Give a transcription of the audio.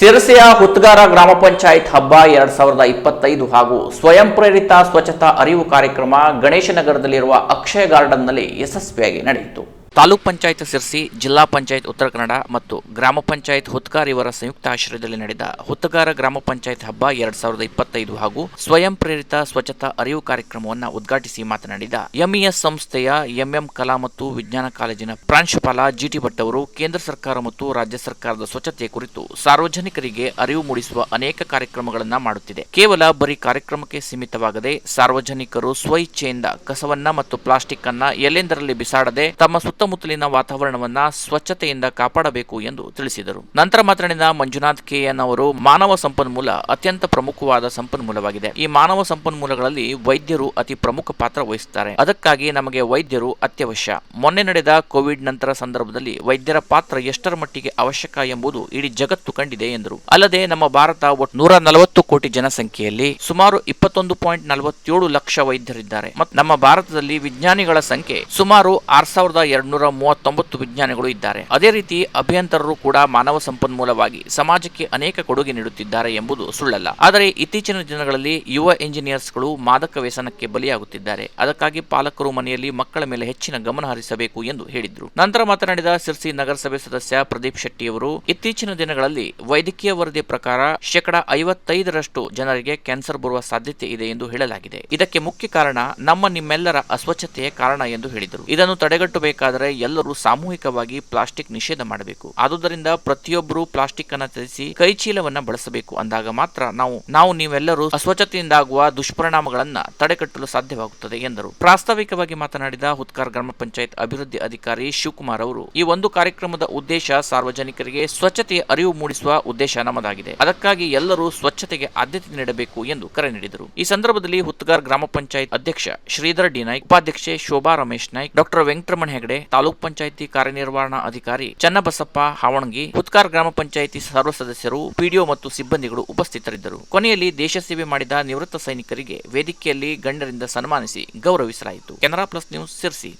ಸಿರಸೆಯ ಹುತ್ಗಾರ ಗ್ರಾಮ ಪಂಚಾಯತ್ ಹಬ್ಬ ಎರಡ್ ಸಾವಿರದ ಇಪ್ಪತ್ತೈದು ಹಾಗೂ ಸ್ವಯಂ ಪ್ರೇರಿತ ಸ್ವಚ್ಛತಾ ಅರಿವು ಕಾರ್ಯಕ್ರಮ ಗಣೇಶನಗರದಲ್ಲಿರುವ ಅಕ್ಷಯ ಗಾರ್ಡನ್ನಲ್ಲಿ ಯಶಸ್ವಿಯಾಗಿ ನಡೆಯಿತು. ತಾಲೂಕ್ ಪಂಚಾಯತ್ ಸಿರ್ಸಿ ಜಿಲ್ಲಾ ಪಂಚಾಯತ್ ಉತ್ತರ ಕನ್ನಡ ಮತ್ತು ಗ್ರಾಮ ಪಂಚಾಯತ್ ಹುತ್ಕಾರ್ ಇವರ ಸಂಯುಕ್ತ ಆಶ್ರಯದಲ್ಲಿ ನಡೆದ ಹುತ್ತಗಾರ ಗ್ರಾಮ ಪಂಚಾಯತ್ ಹಬ್ಬ ಎರಡ್ ಸಾವಿರದ ಇಪ್ಪತ್ತೈದು ಹಾಗೂ ಸ್ವಯಂ ಪ್ರೇರಿತ ಸ್ವಚ್ಛತಾ ಅರಿವು ಕಾರ್ಯಕ್ರಮವನ್ನು ಉದ್ಘಾಟಿಸಿ ಮಾತನಾಡಿದ ಎಂಇಎಸ್ ಸಂಸ್ಥೆಯ ಎಂಎಂ ಕಲಾ ಮತ್ತು ವಿಜ್ಞಾನ ಕಾಲೇಜಿನ ಪ್ರಾಂಶುಪಾಲ ಜಿಟಿ ಭಟ್ ಅವರು, ಕೇಂದ್ರ ಸರ್ಕಾರ ಮತ್ತು ರಾಜ್ಯ ಸರ್ಕಾರದ ಸ್ವಚ್ಛತೆ ಕುರಿತು ಸಾರ್ವಜನಿಕರಿಗೆ ಅರಿವು ಮೂಡಿಸುವ ಅನೇಕ ಕಾರ್ಯಕ್ರಮಗಳನ್ನು ಮಾಡುತ್ತಿದೆ. ಕೇವಲ ಬರೀ ಕಾರ್ಯಕ್ರಮಕ್ಕೆ ಸೀಮಿತವಾಗದೆ ಸಾರ್ವಜನಿಕರು ಸ್ವಇಚ್ಛೆಯಿಂದ ಕಸವನ್ನ ಮತ್ತು ಪ್ಲಾಸ್ಟಿಕ್ ಅನ್ನ ಎಲ್ಲೆಂದರಲ್ಲಿ ಬಿಸಾಡದೆ ತಮ್ಮ ಸುತ್ತಮುತ್ತಲಿನ ವಾತಾವರಣವನ್ನ ಸ್ವಚ್ಛತೆಯಿಂದ ಕಾಪಾಡಬೇಕು ಎಂದು ತಿಳಿಸಿದರು. ನಂತರ ಮಾತನಾಡಿದ ಮಂಜುನಾಥ್ ಕೆಎನ್ ಅವರು, ಮಾನವ ಸಂಪನ್ಮೂಲ ಅತ್ಯಂತ ಪ್ರಮುಖವಾದ ಸಂಪನ್ಮೂಲವಾಗಿದೆ. ಈ ಮಾನವ ಸಂಪನ್ಮೂಲಗಳಲ್ಲಿ ವೈದ್ಯರು ಅತಿ ಪ್ರಮುಖ ಪಾತ್ರ ವಹಿಸುತ್ತಾರೆ. ಅದಕ್ಕಾಗಿ ನಮಗೆ ವೈದ್ಯರು ಅತ್ಯವಶ್ಯ. ಮೊನ್ನೆ ನಡೆದ ಕೋವಿಡ್ ನಂತರ ಸಂದರ್ಭದಲ್ಲಿ ವೈದ್ಯರ ಪಾತ್ರ ಎಷ್ಟರ ಮಟ್ಟಿಗೆ ಅವಶ್ಯಕ ಎಂಬುದು ಇಡೀ ಜಗತ್ತು ಕಂಡಿದೆ ಎಂದರು. ಅಲ್ಲದೆ ನಮ್ಮ ಭಾರತ ಒಟ್ಟು ನೂರ ನಲವತ್ತು ಕೋಟಿ ಜನಸಂಖ್ಯೆಯಲ್ಲಿ ಸುಮಾರು ಇಪ್ಪತ್ತೊಂದು ಪಾಯಿಂಟ್ ನಲವತ್ತೇಳು ಲಕ್ಷ ವೈದ್ಯರಿದ್ದಾರೆ. ಮತ್ತು ನಮ್ಮ ಭಾರತದಲ್ಲಿ ವಿಜ್ಞಾನಿಗಳ ಸಂಖ್ಯೆ ಸುಮಾರು ಆರ್ ಸಾವಿರದ ಎರಡ್ನೂರ ಮೂವತ್ತೊಂಬತ್ತು ವಿಜ್ಞಾನಿಗಳು ಇದ್ದಾರೆ. ಅದೇ ರೀತಿ ಅಭಿಯಂತರರು ಕೂಡ ಮಾನವ ಸಂಪನ್ಮೂಲವಾಗಿ ಸಮಾಜಕ್ಕೆ ಅನೇಕ ಕೊಡುಗೆ ನೀಡುತ್ತಿದ್ದಾರೆ ಎಂಬುದು ಸುಳ್ಳಲ್ಲ. ಆದರೆ ಇತ್ತೀಚಿನ ದಿನಗಳಲ್ಲಿ ಯುವ ಇಂಜಿನಿಯರ್ಸ್ಗಳು ಮಾದಕ ವ್ಯಸನಕ್ಕೆ ಬಲಿಯಾಗುತ್ತಿದ್ದಾರೆ. ಅದಕ್ಕಾಗಿ ಪಾಲಕರು ಮನೆಯಲ್ಲಿ ಮಕ್ಕಳ ಮೇಲೆ ಹೆಚ್ಚಿನ ಗಮನ ಹರಿಸಬೇಕು ಎಂದು ಹೇಳಿದ್ರು. ನಂತರ ಮಾತನಾಡಿದ ಸಿರ್ಸಿ ನಗರಸಭೆ ಸದಸ್ಯ ಪ್ರದೀಪ್ ಶೆಟ್ಟಿ ಅವರು ಇತ್ತೀಚಿನ ದಿನಗಳಲ್ಲಿ ವೈದ್ಯಕೀಯ ವರದಿ ಪ್ರಕಾರ ಶೇಕಡ ಐವತ್ತೈದರಷ್ಟು ಜನರಿಗೆ ಕ್ಯಾನ್ಸರ್ ಬರುವ ಸಾಧ್ಯತೆ ಇದೆ ಎಂದು ಹೇಳಲಾಗಿದೆ. ಇದಕ್ಕೆ ಮುಖ್ಯ ಕಾರಣ ನಮ್ಮ ನಿಮ್ಮೆಲ್ಲರ ಅಸ್ವಚ್ಛತೆಯೇ ಕಾರಣ ಎಂದು ಹೇಳಿದರು. ಇದನ್ನು ತಡೆಗಟ್ಟಬೇಕಾದರೆ ಎಲ್ಲರೂ ಸಾಮೂಹಿಕವಾಗಿ ಪ್ಲಾಸ್ಟಿಕ್ ನಿಷೇಧ ಮಾಡಬೇಕು. ಆದುದರಿಂದ ಪ್ರತಿಯೊಬ್ಬರು ಪ್ಲಾಸ್ಟಿಕ್ ಅನ್ನ ತ್ಯಜಿಸಿ ಕೈಚೀಲವನ್ನ ಬಳಸಬೇಕು. ಅಂದಾಗ ಮಾತ್ರ ನಾವು ನಾವು ನೀವೆಲ್ಲರೂ ಅಸ್ವಚ್ಛತೆಯಿಂದಾಗುವ ದುಷ್ಪರಿಣಾಮಗಳನ್ನ ತಡೆಗಟ್ಟಲು ಸಾಧ್ಯವಾಗುತ್ತದೆ ಎಂದರು. ಪ್ರಾಸ್ತಾವಿಕವಾಗಿ ಮಾತನಾಡಿದ ಹುತ್ಕಾರ್ ಗ್ರಾಮ ಪಂಚಾಯತ್ ಅಭಿವೃದ್ಧಿ ಅಧಿಕಾರಿ ಶಿವಕುಮಾರ್ ಅವರು, ಈ ಒಂದು ಕಾರ್ಯಕ್ರಮದ ಉದ್ದೇಶ ಸಾರ್ವಜನಿಕರಿಗೆ ಸ್ವಚ್ಛತೆಯ ಅರಿವು ಮೂಡಿಸುವ ಉದ್ದೇಶ ನಮ್ಮದಾಗಿದೆ. ಅದಕ್ಕಾಗಿ ಎಲ್ಲರೂ ಸ್ವಚ್ಛತೆಗೆ ಆದ್ಯತೆ ನೀಡಬೇಕು ಎಂದು ಕರೆ ನೀಡಿದರು. ಈ ಸಂದರ್ಭದಲ್ಲಿ ಹುತ್ಕಾರ್ ಗ್ರಾಮ ಪಂಚಾಯತ್ ಅಧ್ಯಕ್ಷ ಶ್ರೀಧರ್ ಡಿ ನಾಯ್ಕ್, ಉಪಾಧ್ಯಕ್ಷೆ ಶೋಭಾ ರಮೇಶ್ ನಾಯ್ಕ್, ಡಾಕ್ಟರ್ ವೆಂಕಟರಮಣ ಹೆಗಡೆ ತಾಲೂಕ್ ಪಂಚಾಯಿತಿ ಕಾರ್ಯನಿರ್ವಹಣಾ ಅಧಿಕಾರಿ ಚನ್ನಬಸಪ್ಪ ಹಾವಣಗಿ ಹುತ್ಕಾರ್ ಗ್ರಾಮ ಪಂಚಾಯಿತಿ ಸರ್ವ ಸದಸ್ಯರು, ಪಿಡಿಒ ಮತ್ತು ಸಿಬ್ಬಂದಿಗಳು ಉಪಸ್ಥಿತರಿದ್ದರು. ಕೊನೆಯಲ್ಲಿ ದೇಶ ಸೇವೆ ಮಾಡಿದ ನಿವೃತ್ತ ಸೈನಿಕರಿಗೆ ವೇದಿಕೆಯಲ್ಲಿ ಗಣ್ಯರಿಂದ ಸನ್ಮಾನಿಸಿ ಗೌರವಿಸಲಾಯಿತು. Canara plus news Sirsi.